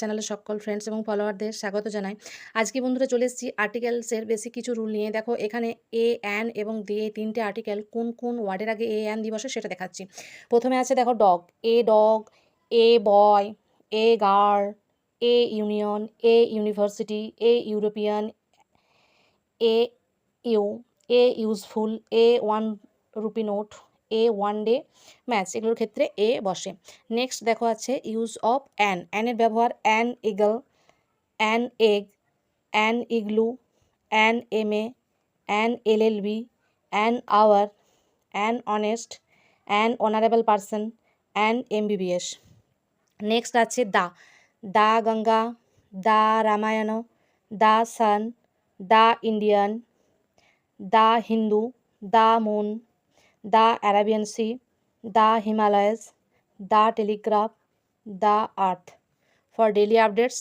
চ্যানেলের সকল ফ্রেন্ডস এবং ফলোয়ারদের স্বাগত জানাই আজকে বন্ধুরা চলে এসেছি আর্টিকেলসের বেশি কিছু রুল নিয়ে দেখো এখানে এ অ্যান এবং এই তিনটে আর্টিকেল কোন কোন ওয়ার্ডের আগে এ অ্যান দিবস সেটা দেখাচ্ছি প্রথমে আছে দেখো dog a dog a boy a girl a union a university a European a U a useful a one rupee note a one day match এগুলোর ক্ষেত্রে এ বসে নেক্সট দেখো আছে ইউজ অফ অ্যান অ্যানের ব্যবহার an eagle an egg an igloo an M A an L L B an hour an honest an honourable person an MBBS next আছে the the Ganga the Ramayana the sun the Indian the Hindu the moon the Arabian sea the Himalayas the Telegraph the earth for daily updates